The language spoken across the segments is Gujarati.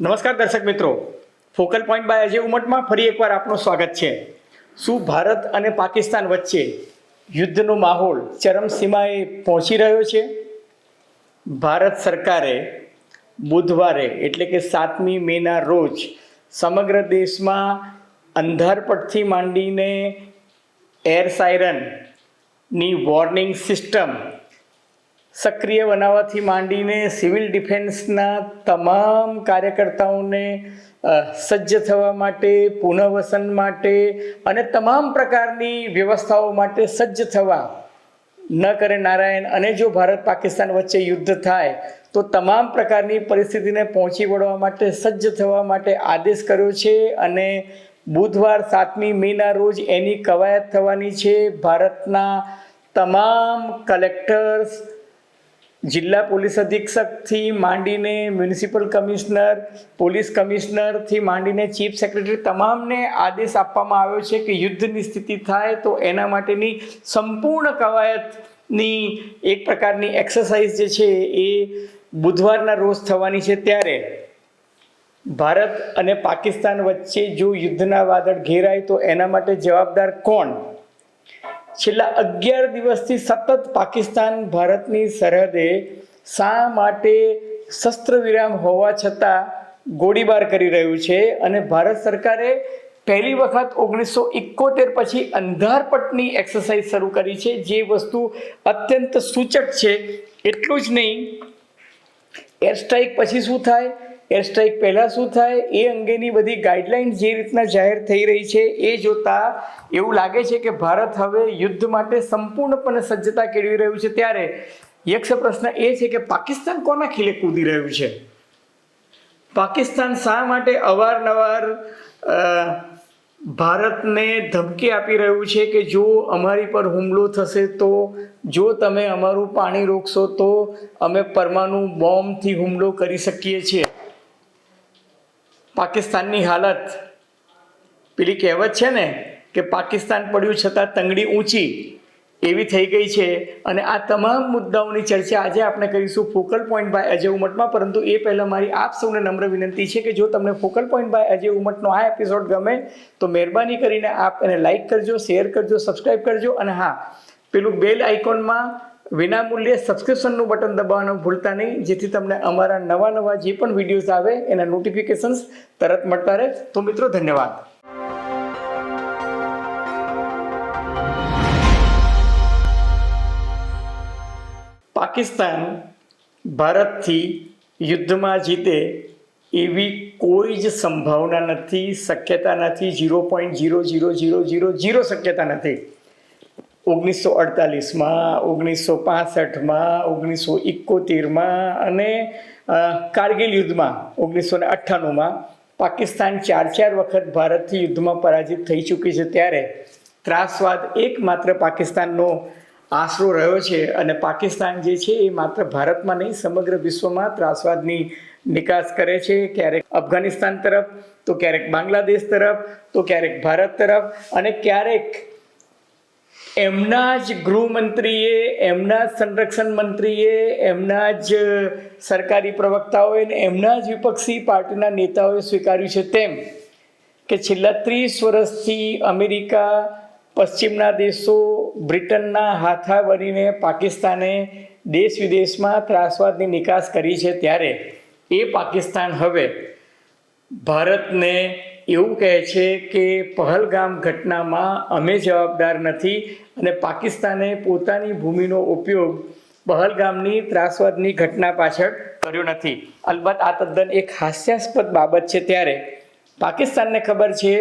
નમસ્કાર દર્શક મિત્રો. ફોકલ પોઈન્ટ બાય અજય ઉમટમાં ફરી એકવાર આપનું સ્વાગત છે. શું ભારત અને પાકિસ્તાન વચ્ચે યુદ્ધનો માહોલ ચરમસીમાએ પહોંચી રહ્યો છે? ભારત સરકારે બુધવારે એટલે કે સાતમી મેના રોજ સમગ્ર દેશમાં અંધારપટથી માંડીને એર સાયરનની વોર્નિંગ સિસ્ટમ સક્રિય બનાવવાથી માંડીને સિવિલ ડિફેન્સના તમામ કાર્યકર્તાઓને સજ્જ થવા માટે પુનઃવસન માટે અને તમામ પ્રકારની વ્યવસ્થાઓ માટે સજ્જ થવા ન કરે નારાયણ અને જો ભારત પાકિસ્તાન વચ્ચે યુદ્ધ થાય, તો તમામ પ્રકારની પરિસ્થિતિને પહોંચી વળવા માટે સજ્જ થવા માટે આદેશ કર્યો છે અને બુધવાર સાતમી મેના રોજ એની કવાયત થવાની છે. ભારતના તમામ કલેક્ટર્સ જિલ્લા પોલીસ અધિક્ષકથી માંડીને મ્યુનિસિપલ કમિશનર, પોલીસ કમિશનરથી માંડીને ચીફ સેક્રેટરી તમામને આદેશ આપવામાં આવ્યો છે કે યુદ્ધની સ્થિતિ થાય તો એના માટેની સંપૂર્ણ કવાયતની એક પ્રકારની એક્સરસાઇઝ જે છે એ બુધવારના રોજ થવાની છે. ત્યારે ભારત અને પાકિસ્તાન વચ્ચે જો યુદ્ધના વાદળ ઘેરાય તો એના માટે જવાબદાર કોણ? છેલ્લા અગિયાર દિવસથી સતત પાકિસ્તાન ભારતની સરહદે શા માટે શસ્ત્ર વિરામ હોવા છતાં ગોળીબાર કરી રહ્યું છે? અને ભારત સરકારે પહેલી વખત ઓગણીસો એકોતેર પછી અંધારપટની એક્સરસાઇઝ શરૂ કરી છે. જે વસ્તુ અત્યંત સૂચક છે. એટલું જ નહીં એર સ્ટ્રાઇક પછી શું થાય? એર સ્ટ્રાઇક પહેલાં શું થાય? એ અંગેની બધી ગાઈડલાઇન જે રીતના જાહેર થઈ રહી છે, એ જોતા એવું લાગે છે કે ભારત હવે યુદ્ધ માટે સંપૂર્ણપણે સજ્જતા કેળવી રહ્યું છે. ત્યારે યક્ષ પ્રશ્ન એ છે કે પાકિસ્તાન કોના ખીલે કૂદી રહ્યું છે? પાકિસ્તાન શા માટે અવારનવાર ભારતને ધમકી આપી રહ્યું છે કે જો અમારી પર હુમલો થશે તો, જો તમે અમારું પાણી રોકશો તો અમે પરમાણુ બોમ્બથી હુમલો કરી શકીએ છીએ? પાકિસ્તાનની હાલત પેલી કહેવત છે ને કે પાકિસ્તાન પડ્યું છતાં તંગડી ઊંચી એવી થઈ ગઈ છે. અને આ તમામ મુદ્દાઓની ચર્ચા આજે આપણે કરીશું ફોકલ પોઈન્ટ બાય અજય ઉમટમાં. પરંતુ એ પહેલાં મારી આપ સૌને નમ્ર વિનંતી છે કે જો તમને ફોકલ પોઈન્ટ બાય અજય ઉમટનો આ એપિસોડ ગમે, તો મહેરબાની કરીને આપ એને લાઇક કરજો શેર કરજો સબસ્ક્રાઈબ કરજો. અને હા, પેલું બેલ આઇકોનમાં વિનામૂલ્યે સબસ્ક્રિપ્શનનું બટન દબાવવાનું ભૂલતા નહીં. જેથી તમને અમારા નવા નવા જે પણ વિડીયોઝ આવે, એના નોટિફિકેશન્સ તરત મળતા રહે. તો મિત્રો, ધન્યવાદ. પાકિસ્તાન ભારતથી યુદ્ધમાં જીતે એવી કોઈ જ સંભાવના નથી, શક્યતા નથી zero point zero zero zero zero zero શક્યતા નથી. ઓગણીસો અડતાલીસમાં ઓગણીસો પાસઠમાં ઓગણીસો એકોતેરમાં અને કારગિલ યુદ્ધમાં ઓગણીસો ને અઠ્ઠાણુંમાં પાકિસ્તાન ચાર ચાર વખત ભારતથી યુદ્ધમાં પરાજિત થઈ ચૂકી છે ત્યારે ત્રાસવાદ એકમાત્ર પાકિસ્તાનનો આશરો રહ્યો છે અને પાકિસ્તાન જે છે એ માત્ર ભારતમાં નહીં, સમગ્ર વિશ્વમાં ત્રાસવાદની નિકાસ કરે છે. ક્યારેક અફઘાનિસ્તાન તરફ, તો ક્યારેક બાંગ્લાદેશ તરફ, તો ક્યારેક ભારત તરફ અને ક્યારેક એમના જ ગૃહમંત્રીએ, એમના જ સંરક્ષણ મંત્રીએ, એમના જ સરકારી પ્રવક્તાઓએ અને એમના જ વિપક્ષી પાર્ટીના નેતાઓએ સ્વીકાર્યું છે તેમ કે છેલ્લા ત્રીસ વર્ષથી અમેરિકા, પશ્ચિમના દેશો, બ્રિટનના હાથા બનીને પાકિસ્તાને દેશ વિદેશમાં ત્રાસવાદની નિકાસ કરી છે ત્યારે એ પાકિસ્તાન હવે ભારતને એવું કહે છે કે પહલગામ ઘટનામાં અમે જવાબદાર નથી અને પાકિસ્તાને પોતાની ભૂમિનો ઉપયોગ પહલગામની ત્રાસવાદની ઘટના પાછળ કર્યો નથી. અલબત્ત આ તદ્દન એક હાસ્યાસ્પદ બાબત છે ત્યારે પાકિસ્તાનને ખબર છે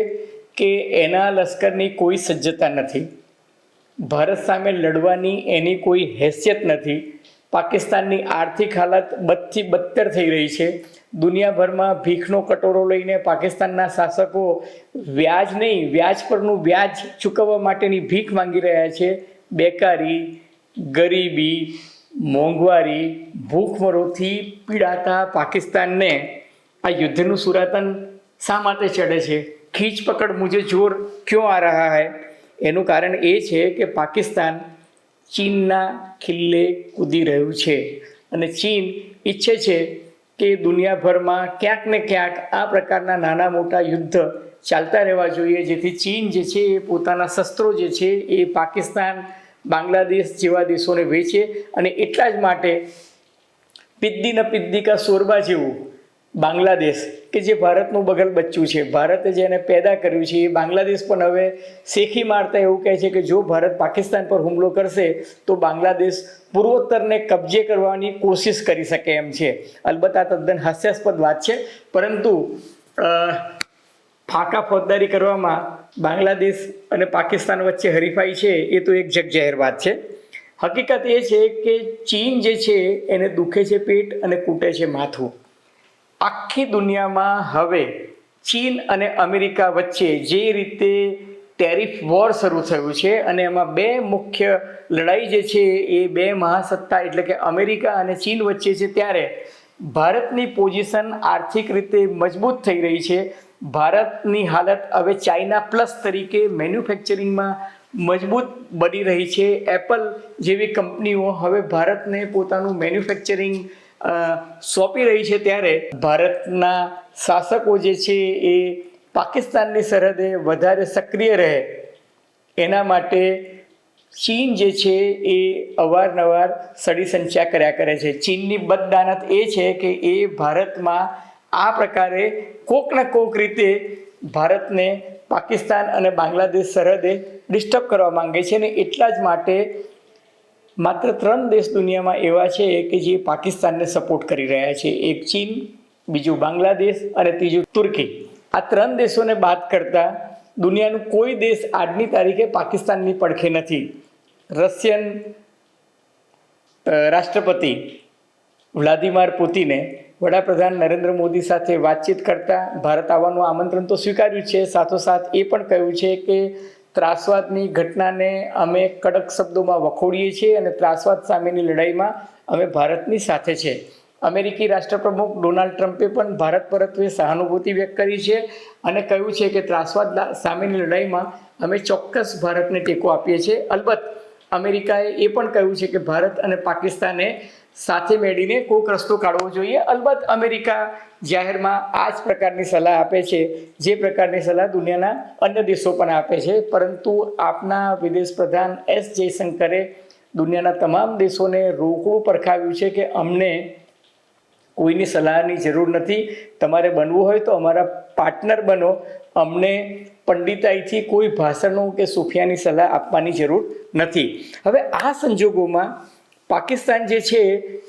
કે એના લશ્કરની કોઈ સજ્જતા નથી. ભારત સામે લડવાની એની કોઈ હેસિયત નથી. પાકિસ્તાનની આર્થિક હાલત બદથી બદતર થઈ રહી છે. દુનિયાભરમાં ભીખનો કટોરો લઈને પાકિસ્તાનના શાસકો વ્યાજ નહીં, વ્યાજ પરનું વ્યાજ ચૂકવવા માટેની ભીખ માંગી રહ્યા છે. બેકારી, ગરીબી, મોંઘવારી, ભૂખમરોથી પીડાતા પાકિસ્તાનને આ યુદ્ધનું સુરાતન શા માટે ચડે છે? ખીચ પકડ મુજે જોર ક્યો આ રહા હૈ? એનું કારણ એ છે કે પાકિસ્તાન ચીનના ખિલ્લે કૂદી રહ્યું છે. અને ચીન ઈચ્છે છે કે દુનિયાભરમાં ક્યાંક ને ક્યાંક આ પ્રકારના નાના મોટા યુદ્ધ ચાલતા રહેવા જોઈએ, જેથી ચીન જે છે એ પોતાના શસ્ત્રો જે છે એ પાકિસ્તાન, બાંગ્લાદેશ જેવા દેશોને વેચે અને એટલા જ માટે પિદ્દી ન પિદ્દી કા સોરબા જેવું બાંગ્લાદેશ કે જે ભારતનું બગલ બચ્ચું છે. ભારતે જેને પેદા કર્યું છે એ બાંગ્લાદેશ પણ હવે શેખી મારતા એવું કહે છે કે જો ભારત પાકિસ્તાન પર હુમલો કરશે તો બાંગ્લાદેશ પૂર્વોત્તરને કબજે કરવાની કોશિશ કરી શકે એમ છે. અલબત્ત આ તદ્દન હાસ્યાસ્પદ વાત છે. પરંતુ ફાકા ફોજદારી કરવામાં બાંગ્લાદેશ અને પાકિસ્તાન વચ્ચે હરીફાઈ છે એ તો એક જગજાહેર વાત છે. હકીકત એ છે કે ચીન જે છે એને દુખે છે પેટ અને કૂટે છે માથું. આખી દુનિયામાં હવે ચીન અને અમેરિકા વચ્ચે જે રીતે ટેરિફ વોર શરૂ થયું છે અને એમાં બે મુખ્ય લડાઈ જે છે એ બે મહાસત્તા એટલે કે અમેરિકા અને ચીન વચ્ચે છે ત્યારે ભારતની પોઝિશન આર્થિક રીતે મજબૂત થઈ રહી છે. ભારતની હાલત હવે ચાઇના પ્લસ તરીકે મેન્યુફેક્ચરિંગમાં મજબૂત બની રહી છે. એપલ જેવી કંપનીઓ હવે ભારતને પોતાનું મેન્યુફેક્ચરિંગ સોંપી રહી છે ત્યારે ભારતના શાસકો જે છે એ પાકિસ્તાનની સરહદે વધારે સક્રિય રહે. એના માટે ચીન જે છે એ અવારનવાર સડી સંચ્યા કર્યા કરે છે. ચીનની બદદાનત એ છે કે એ ભારતમાં આ પ્રકારે કોક ને કોક રીતે ભારતને પાકિસ્તાન અને બાંગ્લાદેશ સરહદે ડિસ્ટર્બ કરવા માંગે છે અને એટલા જ માટે માત્ર ત્રણ દેશ દુનિયામાં એવા છે કે જે પાકિસ્તાનને સપોર્ટ કરી રહ્યા છે. એક ચીન, બીજું બાંગ્લાદેશ અને ત્રીજું તુર્કી. આ ત્રણ દેશોને બાદ કરતાં દુનિયાનું કોઈ દેશ આજની તારીખે પાકિસ્તાનની પડખે નથી. રશિયન રાષ્ટ્રપતિ વ્લાદિમાર પુતિને વડાપ્રધાન નરેન્દ્ર મોદી સાથે વાતચીત કરતા ભારત આવવાનું આમંત્રણ તો સ્વીકાર્યું છે. સાથોસાથ એ પણ કહ્યું છે કે ત્રાસવાદની ઘટનાને અમે કડક શબ્દોમાં વખોડીએ છીએ અને ત્રાસવાદ સામેની લડાઈમાં અમે ભારતની સાથે છે. અમેરિકી રાષ્ટ્રપ્રમુખ ડોનાલ્ડ ટ્રમ્પે પણ ભારત પરત્વે સહાનુભૂતિ વ્યક્ત કરી છે અને કહ્યું છે કે ત્રાસવાદ સામેની લડાઈમાં અમે ચોક્કસ ભારતને ટેકો આપીએ છીએ. અલબત્ત અમેરિકાએ એ પણ કહ્યું છે કે ભારત અને પાકિસ્તાને સાથે મેળીને કોઈક રસ્તો કાઢવો જોઈએ. અલબત્ત અમેરિકા જાહેરમાં આ જ પ્રકારની સલાહ આપે છે, જે પ્રકારની સલાહ દુનિયાના અન્ય દેશો પણ આપે છે. પરંતુ આપના વિદેશ પ્રધાન એસ જયશંકરે દુનિયાના તમામ દેશોને રોકડું પરખાવ્યું છે કે અમને કોઈની સલાહની જરૂર નથી. તમારે બનવું હોય તો અમારા પાર્ટનર બનો. અમને પંડિતાઈથી કોઈ ભાષણો કે સુફિયાની સલાહ આપવાની જરૂર નથી. હવે આ સંજોગોમાં પાકિસ્તાન જે છે,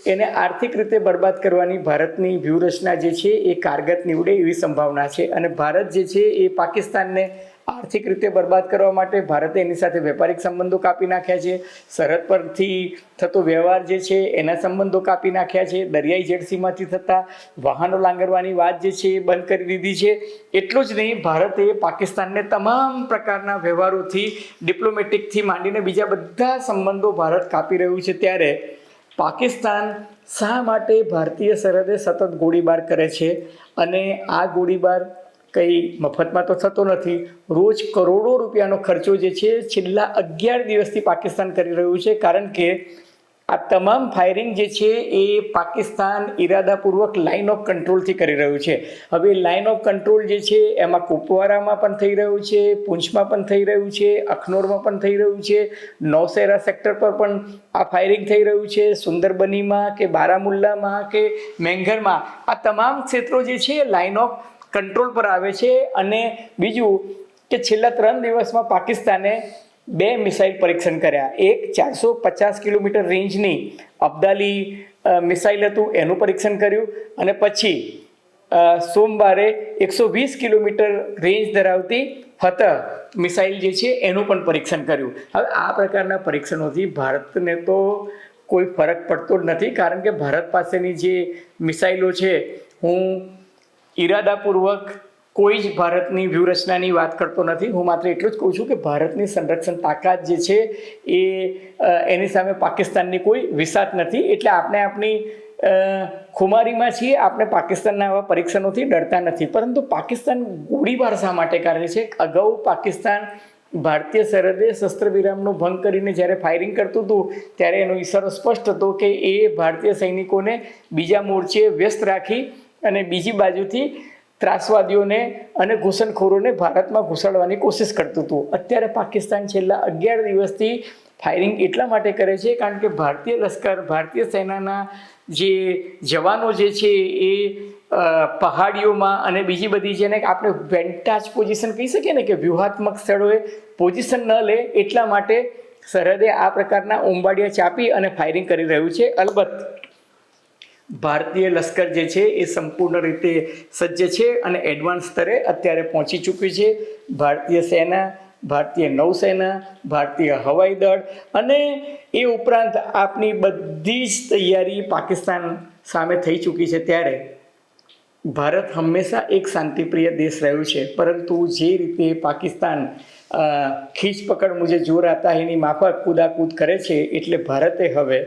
એને આર્થિક રીતે બરબાદ કરવાની ભારતની વ્યૂહરચના જે છે, એ કારગત નીવડે એવી સંભાવના છે. અને ભારત જે છે, એ પાકિસ્તાનને આર્થિક રીતે બરબાદ કરવા માટે ભારતે એની સાથે વેપારિક સંબંધો કાપી નાખ્યા છે. સરહદ પરથી થતો વ્યવહાર જે છે, એના સંબંધો કાપી નાખ્યા છે. દરિયાઈ જેડસીમાંથી થતા વાહનો લાંગરવાની વાત જે છે, એ બંધ કરી દીધી છે. એટલું જ નહીં, ભારતે પાકિસ્તાનને તમામ પ્રકારના વ્યવહારોથી, ડિપ્લોમેટિકથી માંડીને બીજા બધા સંબંધો ભારત કાપી રહ્યું છે ત્યારે પાકિસ્તાન શા માટે ભારતીય સરહદે સતત ગોળીબાર કરે છે? અને આ ગોળીબાર કંઈ મફતમાં તો થતો નથી. રોજ કરોડો રૂપિયાનો ખર્ચો જે છે, છેલ્લા અગિયાર દિવસથી પાકિસ્તાન કરી રહ્યું છે. કારણ કે આ તમામ ફાયરિંગ જે છે, એ પાકિસ્તાન ઈરાદાપૂર્વક લાઇન ઓફ કંટ્રોલથી કરી રહ્યું છે. હવે લાઇન ઓફ કંટ્રોલ જે છે, એમાં કુપવારામાં પણ થઈ રહ્યું છે, પૂંછમાં પણ થઈ રહ્યું છે, અખનોરમાં પણ થઈ રહ્યું છે. નૌશેરા સેક્ટર પર પણ આ ફાયરિંગ થઈ રહ્યું છે. સુંદરબનીમાં કે બારામુલ્લામાં કે મેંઘરમાં આ તમામ ક્ષેત્રો જે છે લાઇન ઓફ કંટ્રોલ પર આવે છે અને બીજું કે છેલ્લા ત્રણ દિવસમાં પાકિસ્તાને બે મિસાઇલ પરીક્ષણ કર્યા. એક ચારસો પચાસ કિલોમીટર રેન્જની અબ્દાલી મિસાઇલ હતું, એનું પરીક્ષણ કર્યું અને પછી સોમવારે એકસો વીસ કિલોમીટર રેન્જ ધરાવતી ફતહ મિસાઇલ જે છે એનું પણ પરીક્ષણ કર્યું. હવે આ પ્રકારના પરીક્ષણોથી ભારતને તો કોઈ ફરક પડતો જ નથી કારણ કે ભારત પાસેની જે મિસાઇલો છે, હું ઈરાદાપૂર્વક કોઈ જ ભારતની વ્યૂહરચનાની વાત કરતો નથી. હું માત્ર એટલું જ કહું છું કે ભારતની સંરક્ષણ તાકાત જે છે એ એની સામે પાકિસ્તાનની કોઈ વિસાત નથી. એટલે આપણે આપણી ખુમારીમાં છીએ, આપણે પાકિસ્તાનના આવા પરીક્ષણોથી ડરતા નથી. પરંતુ પાકિસ્તાન ગોળીબાર શા માટે કરે છે? અગાઉ પાકિસ્તાન ભારતીય સરહદે શસ્ત્ર વિરામનો ભંગ કરીને જ્યારે ફાયરિંગ કરતું હતું, ત્યારે એનો ઈશારો સ્પષ્ટ હતો કે એ ભારતીય સૈનિકોને બીજા મોરચે વ્યસ્ત રાખી અને બીજી બાજુથી ત્રાસવાદીઓને અને ઘૂસણખોરોને ભારતમાં ઘૂસાડવાની કોશિશ કરતું હતું. અત્યારે પાકિસ્તાન છેલ્લા અગિયાર દિવસથી ફાયરિંગ એટલા માટે કરે છે કારણ કે ભારતીય લશ્કર, ભારતીય સેનાના જે જવાનો જે છે એ પહાડીઓમાં અને બીજી બધી જેને આપણે વેન્ટાજ પોઝિશન કહી શકીએ ને કે વ્યૂહાત્મક સ્થળોએ પોઝિશન ન લે એટલા માટે સરહદે આ પ્રકારના ઉંબાડિયા ચાપી અને ફાયરિંગ કરી રહ્યું છે. અલબત્ત ભારતીય લશ્કર જે છે એ સંપૂર્ણ રીતે સજ્જ છે અને એડવાન્સ સ્તરે અત્યારે પહોંચી ચૂક્યું છે. ભારતીય સેના, ભારતીય નૌસેના, ભારતીય હવાઈ દળ અને એ ઉપરાંત આપની બધી જ તૈયારી પાકિસ્તાન સામે થઈ ચૂકી છે ત્યારે ભારત હંમેશા એક શાંતિપ્રિય દેશ રહ્યું છે. પરંતુ જે રીતે પાકિસ્તાન ખીચપકડ ખીચ પકડ મુજે જોર આતાહીની માફક કૂદાકૂદ કરે છે એટલે ભારતે હવે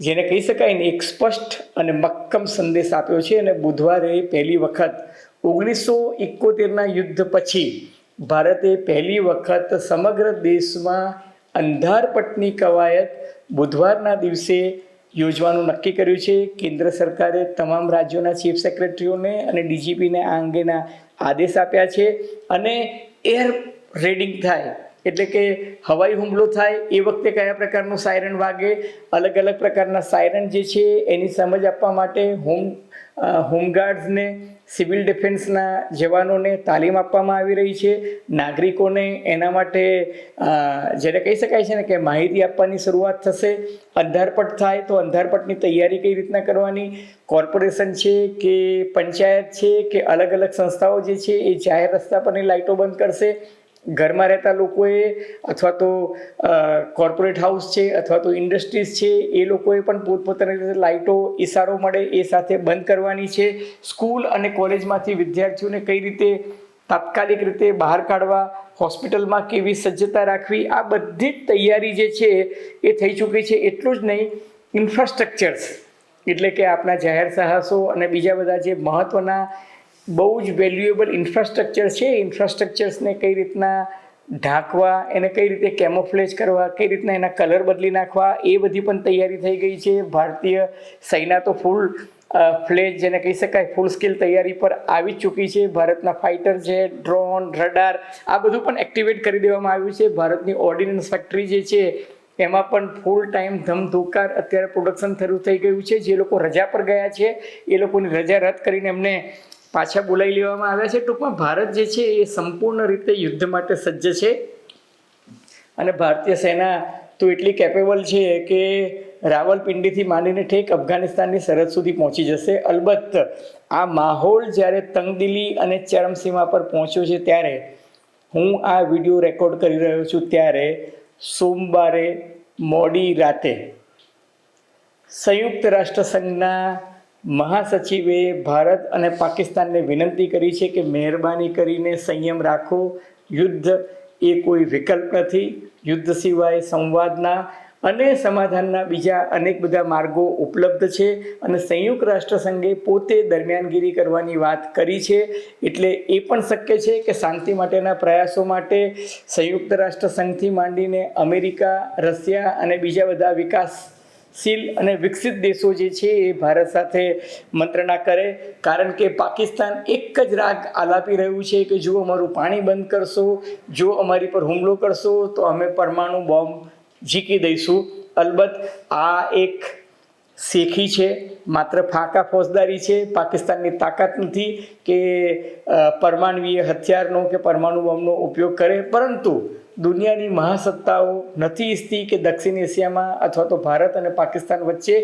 જેને કહી શકાય ને એક સ્પષ્ટ અને મક્કમ સંદેશ આપ્યો છે અને બુધવારે પહેલી વખત ઓગણીસો એકોતેરના યુદ્ધ પછી ભારતે પહેલી વખત સમગ્ર દેશમાં અંધારપટની કવાયત બુધવારના દિવસે યોજવાનું નક્કી કર્યું છે. કેન્દ્ર સરકારે તમામ રાજ્યોના ચીફ સેક્રેટરીઓને અને ડીજીપીને આ અંગેના આદેશ આપ્યા છે અને એર રેડિંગ થાય એટલે કે હવાઈ હુમલો થાય એ વખતે કયા પ્રકારનું સાયરન વાગે, અલગ અલગ પ્રકારના સાયરન જે છે એની સમજ આપવા માટે હોમ હોમગાર્ડ્સને સિવિલ ડિફેન્સના જવાનોને તાલીમ આપવામાં આવી રહી છે. નાગરિકોને એના માટે જ્યારે કહી શકાય છે ને કે માહિતી આપવાની શરૂઆત થશે. અંધારપટ થાય તો અંધારપટની તૈયારી કઈ રીતના કરવાની? કોર્પોરેશન છે કે પંચાયત છે કે અલગ અલગ સંસ્થાઓ જે છે એ જાહેર રસ્તા પરની લાઇટો બંધ કરશે? ઘરમાં રહેતા લોકોએ અથવા તો કોર્પોરેટ હાઉસ છે અથવા તો ઇન્ડસ્ટ્રીઝ છે, એ લોકોએ પણ પોતપોતાની રીતે લાઇટો ઇશારો મળે એ સાથે બંધ કરવાની છે. સ્કૂલ અને કોલેજમાંથી વિદ્યાર્થીઓને કઈ રીતે તાત્કાલિક રીતે બહાર કાઢવા, હોસ્પિટલમાં કેવી સજ્જતા રાખવી, આ બધી જ તૈયારી જે છે એ થઈ ચૂકી છે. એટલું જ નહીં ઇન્ફ્રાસ્ટ્રક્ચર્સ એટલે કે આપણા જાહેર સાહસો અને બીજા બધા જે મહત્ત્વના બહુ જ વેલ્યુએબલ ઇન્ફ્રાસ્ટ્રક્ચર છે. ઇન્ફ્રાસ્ટ્રક્ચર્સને કઈ રીતના ઢાંકવા, એને કઈ રીતે કેમોફ્લેજ કરવા, કઈ રીતના એના કલર બદલી નાખવા, એ બધી પણ તૈયારી થઈ ગઈ છે. ભારતીય સેના તો ફૂલ ફ્લેજ જેને કહી શકાય ફૂલ સ્કેલ તૈયારી પર આવી ચૂકી છે. ભારતના ફાઇટર છે ડ્રોન રડાર આ બધું પણ એક્ટિવેટ કરી દેવામાં આવ્યું છે. ભારતની ઓર્ડિનન્સ ફેક્ટરી જે છે, એમાં પણ ફૂલ ટાઈમ ધમધોકાર અત્યારે પ્રોડક્શન શરૂ થઈ ગયું છે. જે લોકો રજા પર ગયા છે, એ લોકોની રજા રદ કરીને એમને પાછા બોલાવી લેવામાં આવ્યા છે. ટૂંકમાં ભારત જે છે એ સંપૂર્ણ રીતે યુદ્ધ માટે સજ્જ છે. અને ભારતીય સેના તો એટલી કેપેબલ છે કે રાવલપિંડીથી માંડીને ઠેક અફઘાનિસ્તાનની સરહદ સુધી પહોંચી જશે. અલબત્ત આ માહોલ જ્યારે તંગદિલી અને ચરમસીમા પર પહોંચ્યો છે ત્યારે હું આ વીડિયો રેકોર્ડ કરી રહ્યો છું ત્યારે સોમવારે મોડી રાતે સંયુક્ત રાષ્ટ્રસંઘના મહાસચિવે ભારત અને પાકિસ્તાનને વિનંતી કરી છે કે મહેરબાની કરીને સંયમ રાખો. યુદ્ધ એ કોઈ વિકલ્પ નથી. યુદ્ધ સિવાય સંવાદના અને સમાધાનના બીજા અનેક બધા માર્ગો ઉપલબ્ધ છે અને સંયુક્ત રાષ્ટ્રસંઘે પોતે દરમિયાનગીરી કરવાની વાત કરી છે. એટલે એ પણ શક્ય છે કે શાંતિ માટેના પ્રયાસો માટે સંયુક્ત રાષ્ટ્રસંઘથી માંડીને અમેરિકા, રશિયા અને બીજા બધા વિકાસશીલ અને વિકસિત દેશો જે છે એ ભારત સાથે મંત્રણા કરે. કારણ કે પાકિસ્તાન એક જ રાગ આલાપી રહ્યું છે કે જો અમારું પાણી બંધ કરશો, જો અમારી પર હુમલો કરશો, તો અમે પરમાણુ બોમ્બ ઝીકી દઈશું. અલબત્ત આ એક શેખી છે, માત્ર ફાંકા ફોજદારી છે. પાકિસ્તાનની તાકાત નથી કે પરમાણવીય હથિયારનો કે પરમાણુ બોમ્બનો ઉપયોગ કરે. પરંતુ દુનિયાની મહાસત્તાઓ નથી ઈચ્છતી કે દક્ષિણ એશિયામાં અથવા તો ભારત અને પાકિસ્તાન વચ્ચે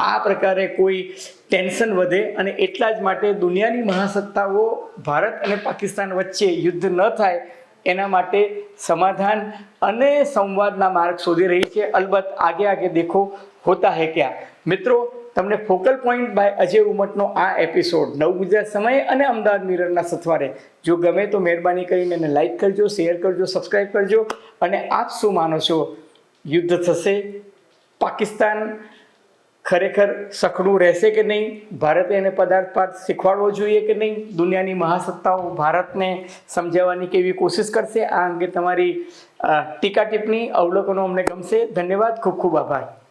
આ પ્રકારે કોઈ ટેન્શન વધે અને એટલા જ માટે દુનિયાની મહાસત્તાઓ ભારત અને પાકિસ્તાન વચ્ચે યુદ્ધ ન થાય એના માટે સમાધાન અને સંવાદના માર્ગ શોધી રહી છે. અલબત્ત આગે આગે દેખો હોતા હે ક્યાં? મિત્રો તમને ફોકલ પોઈન્ટ બાય અજય ઉમટનો આ એપિસોડ નવ ગુજરાત સમયે અને અમદાવાદ મિરરના સથવારે. જો ગમે તો મહેરબાની કરીને એને લાઈક કરજો શેર કરજો સબસ્ક્રાઈબ કરજો અને આપ શું માનો છો? યુદ્ધ થશે? પાકિસ્તાન ખરેખર સખડું રહેશે કે નહીં? ભારતે એને પદાર્થપાત શીખવાડવો જોઈએ કે નહીં? દુનિયાની મહાસત્તાઓ ભારતને સમજાવવાની કેવી કોશિશ કરશે? આ અંગે તમારી ટીકા ટિપ્પણી અવલોકનો અમને ગમશે. ધન્યવાદ. ખૂબ ખૂબ આભાર.